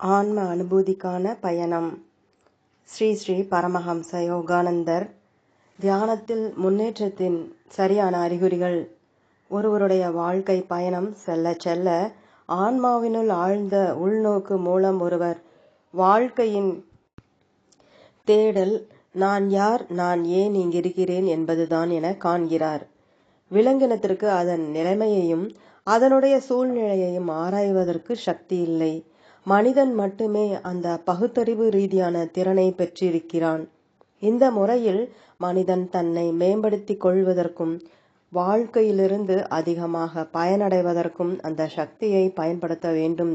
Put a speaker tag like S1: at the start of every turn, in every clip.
S1: ஆன்ம அனுபூதிக்கான பயணம். ஸ்ரீ ஸ்ரீ பரமஹம்ச யோகானந்தர் தியானத்தில் முன்னேற்றத்தின் சரியான அறிகுறிகள். ஒருவருடைய வாழ்க்கை பயணம் செல்ல செல்ல ஆன்மாவினுள் ஆழ்ந்த உள்நோக்கு மூலம் ஒருவர் வாழ்க்கையின் தேடல் நான் யார் நான் ஏன் இங்கிருக்கிறேன் என்பதுதான் என காண்கிறார். விலங்கினத்திற்கு அதன் நிலைமையையும் அதனுடைய சூழ்நிலையையும் ஆராய்வதற்கு சக்தி இல்லை. மனிதன் மட்டுமே அந்த பகுத்தறிவு ரீதியான திறனை பெற்றிருக்கிறான். இந்த முறையில் மனிதன் தன்னை மேம்படுத்திக் கொள்வதற்கும் வாழ்க்கையிலிருந்து அதிகமாக பயனடைவதற்கும் அந்த சக்தியை பயன்படுத்த வேண்டும்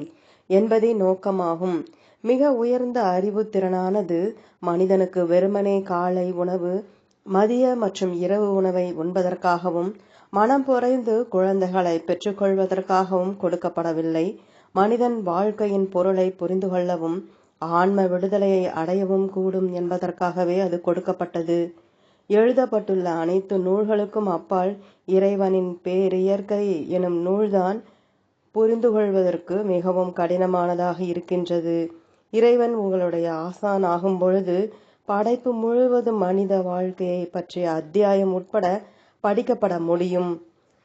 S1: என்பதே நோக்கமாகும். மிக உயர்ந்த அறிவு திறனானது மனிதனுக்கு வெறுமனே காலை உணவு மதிய மற்றும் இரவு உணவை உண்பதற்காகவும் மனம் புரைந்து குழந்தைகளை பெற்றுக்கொள்வதற்காகவும் கொடுக்கப்படவில்லை. மனிதன் வாழ்க்கையின் பொருளை புரிந்து கொள்ளவும் ஆன்ம விடுதலையை அடையவும் கூடும் என்பதற்காகவே அது கொடுக்கப்பட்டது. எழுதப்பட்டுள்ள அனைத்து நூல்களுக்கும் அப்பால் இறைவனின் பேரியற்கை எனும் நூல்தான் புரிந்து கொள்வதற்கு மிகவும் கடினமானதாக இருக்கின்றது. இறைவன் உங்களுடைய ஆசான் ஆகும் பொழுது படைப்பு முழுவதும் மனித வாழ்க்கையை பற்றிய அத்தியாயம் உட்பட படிக்கப்பட முடியும்.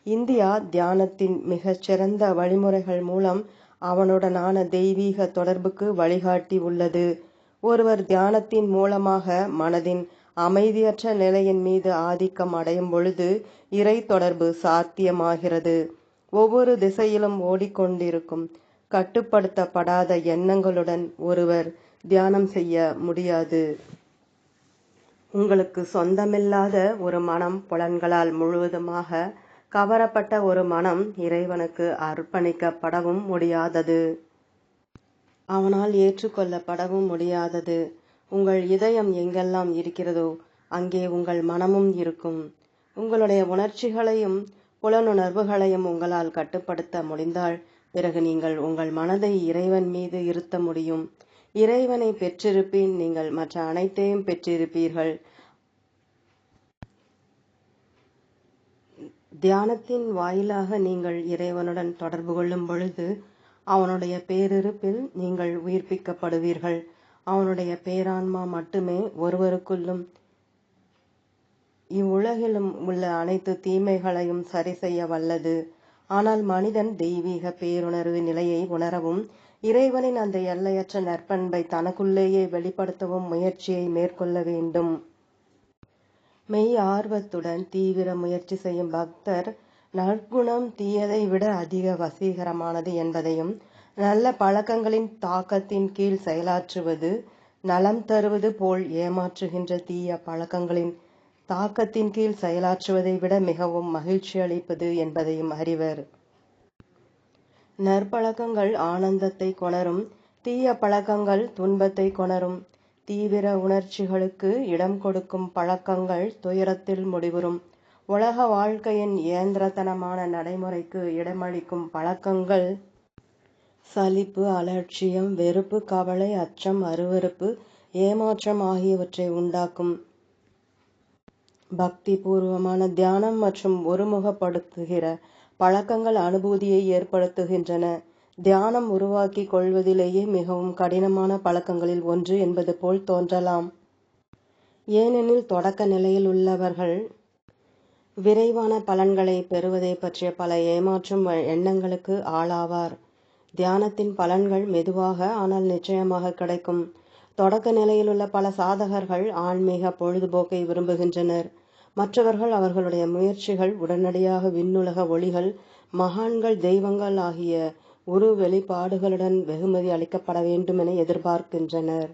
S1: இந்தியா தியானத்தின் மிகச்சிறந்த வழிமுறைகள் மூலம் அவனுடனான தெய்வீக தொடர்புக்கு வழிகாட்டி உள்ளது. ஒருவர் தியானத்தின் மூலமாக மனதின் அமைதியற்ற நிலையின் மீது ஆதிக்கம் அடையும் பொழுது இறை தொடர்பு சாத்தியமாகிறது. ஒவ்வொரு திசையிலும் ஓடிக்கொண்டிருக்கும் கட்டுப்படுத்தப்படாத எண்ணங்களுடன் ஒருவர் தியானம் செய்ய முடியாது. உங்களுக்கு சொந்தமில்லாத ஒரு மனம் புலன்களால் முழுவதுமாக கவரப்பட்ட ஒரு மனம் இறைவனுக்கு அர்ப்பணிக்கப்படவும் முடியாதது. அவனால் ஏற்றுக்கொள்ளப்படவும் முடியாதது. உங்கள் இதயம் எங்கெல்லாம் இருக்கிறதோ அங்கே உங்கள் மனமும் இருக்கும். உங்களுடைய உணர்ச்சிகளையும் புலனுணர்வுகளையும் உங்களால் கட்டுப்படுத்த முடிந்தால் பிறகு நீங்கள் உங்கள் மனதை இறைவன் மீது இருத்த முடியும். இறைவனை பெற்றிருப்பின் நீங்கள் மற்ற அனைத்தையும் பெற்றிருப்பீர்கள். தியானத்தின் வாயிலாக நீங்கள் இறைவனுடன் தொடர்பு கொள்ளும் பொழுது அவனுடைய பேரிருப்பில் நீங்கள் உயிர்ப்பிக்கப்படுவீர்கள். அவனுடைய பேரான்மா மட்டுமே ஒருவருக்குள்ளும் இவ்வுலகிலும் உள்ள அனைத்து தீமைகளையும் சரி செய்ய வல்லது. ஆனால் மனிதன் தெய்வீக பேருணர்வு நிலையை உணரவும் இறைவனின் அந்த எல்லையற்ற நற்பண்பை தனக்குள்ளேயே வெளிப்படுத்தவும் முயற்சியை மேற்கொள்ள வேண்டும். மெய் ஆர்வத்துடன் தீவிர முயற்சி செய்யும் பக்தர் நற்குணம் தீயதை விட அதிக வசீகரமானது என்பதையும் நல்ல பழக்கங்களின் தாக்கத்தின் கீழ் செயலாற்றுவது நலம் தருவது போல் ஏமாற்றுகின்ற தீய பழக்கங்களின் தாக்கத்தின் கீழ் செயலாற்றுவதை விட மிகவும் மகிழ்ச்சி அளிப்பது என்பதையும் அறிவர். நற்பழக்கங்கள் ஆனந்தத்தை கொணரும் தீய பழக்கங்கள் துன்பத்தை கொணரும். தீவிர உணர்ச்சிகளுக்கு இடம் கொடுக்கும் பழக்கங்கள் துயரத்தில் முடிவுறும். உலக வாழ்க்கையின் இயந்திரத்தனமான நடைமுறைக்கு இடமளிக்கும் பழக்கங்கள் சலிப்பு அலட்சியம் வெறுப்பு கவலை அச்சம் அருவறுப்பு ஏமாற்றம் ஆகியவற்றை உண்டாக்கும். பக்தி பூர்வமான தியானம் மற்றும் ஒருமுகப்படுத்துகிற பழக்கங்கள் அனுபூதியை ஏற்படுத்துகின்றன. தியானம் உருவாக்கி கொள்வதிலேயே மிகவும் கடினமான பழக்கங்களில் ஒன்று என்பது போல் தோன்றலாம். ஏனெனில் தொடக்க நிலையில் உள்ளவர்கள் விரைவான பலன்களை பெறுவதை பற்றிய பல ஏமாற்றும் எண்ணங்களுக்கு ஆளாவார். தியானத்தின் பலன்கள் மெதுவாக ஆனால் நிச்சயமாக கிடைக்கும். தொடக்க நிலையில் உள்ள பல சாதகர்கள் ஆன்மீக பொழுதுபோக்கை விரும்புகின்றனர். மற்றவர்கள் அவர்களுடைய முயற்சிகள் உடனடியாக விண்ணுலக ஒளிகள் மகான்கள் தெய்வங்கள் ஆகிய உரு வெளிப்பாடுகளுடன் வெகுமதி அளிக்கப்பட வேண்டும் என எதிர்பார்க்கின்றனர்.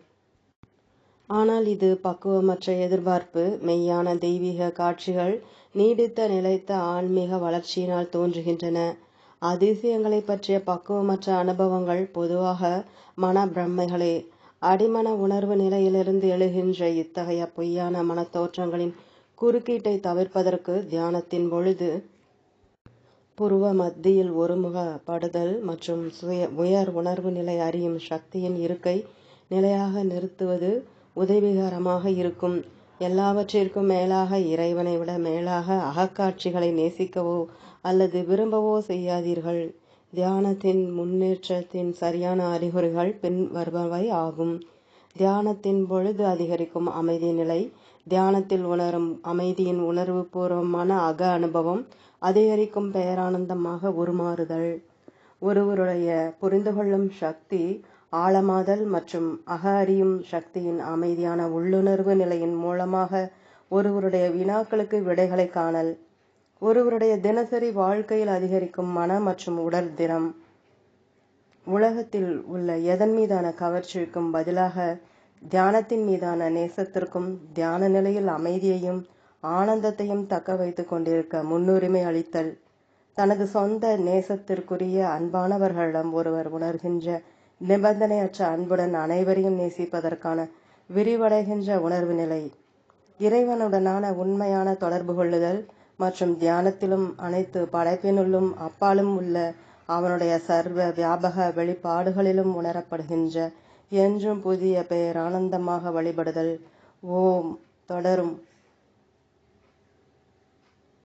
S1: ஆனால் இது பக்குவமற்ற எதிர்பார்ப்பு. மெய்யான தெய்வீக காட்சிகள் நீடித்த நிலைத்த ஆன்மீக வளர்ச்சியினால் தோன்றுகின்றன. அதிசயங்களை பற்றிய பக்குவமற்ற அனுபவங்கள் பொதுவாக மன பிரம்மைகளே அடிமன உணர்வு நிலையிலிருந்து எழுகின்ற இத்தகைய பொய்யான மனத்தோற்றங்களின் குறுக்கீட்டை தவிர்ப்பதற்கு தியானத்தின் பொழுது புருவ மத்தியில் ஒருமுகப்படுதல் மற்றும் சுய உயர் உணர்வு நிலை அறியும் சக்தியின் இருக்கை நிலையாக நிறுத்துவது உதவிகரமாக இருக்கும். எல்லாவற்றிற்கும் மேலாக இறைவனை விட மேலாக அகக்காட்சிகளை நேசிக்கவோ அல்லது விரும்பவோ செய்யாதீர்கள். தியானத்தின் முன்னேற்றத்தின் சரியான அறிகுறிகள் பின்வருபவை ஆகும். தியானத்தின் பொழுது அதிகரிக்கும் அமைதி நிலை. தியானத்தில் உணரும் அமைதியின் உணர்வு பூர்வமான அக அனுபவம் அதிகரிக்கும் பெயரானந்தமாக உருமாறுதல். ஒருவருடைய புரிந்து கொள்ளும் சக்தி ஆழமாதல் மற்றும் அக அறியும் சக்தியின் அமைதியான உள்ளுணர்வு நிலையின் மூலமாக ஒருவருடைய வினாக்களுக்கு விடைகளை காணல். ஒருவருடைய தினசரி வாழ்க்கையில் அதிகரிக்கும் மன மற்றும் உடல் தினம் உலகத்தில் உள்ள எதன் மீதான கவர்ச்சிக்கும் பதிலாக தியானத்தின் மீதான நேசத்திற்கும் தியான நிலையில் அமைதியையும் ஆனந்தத்தையும் தக்க வைத்து கொண்டிருக்க முன்னுரிமை அளித்தல். தனது சொந்த நேசத்திற்குரிய அன்பானவர்களிடம் ஒருவர் உணர்கின்ற நிபந்தனையற்ற அன்புடன் அனைவரையும் நேசிப்பதற்கான விரிவடைகின்ற உணர்வு நிலை. இறைவனுடனான உண்மையான தொடர்பு கொள்ளுதல் மற்றும் தியானத்திலும் அனைத்து படைப்பினுள்ளும் அப்பாலும் உள்ள அவனுடைய சர்வ வியாபக வெளிப்பாடுகளிலும் உணரப்படுகின்ற என்றும் புதிய பெயர் ஆனந்தமாக வழிபடுதல். ஓம் தொடரும்.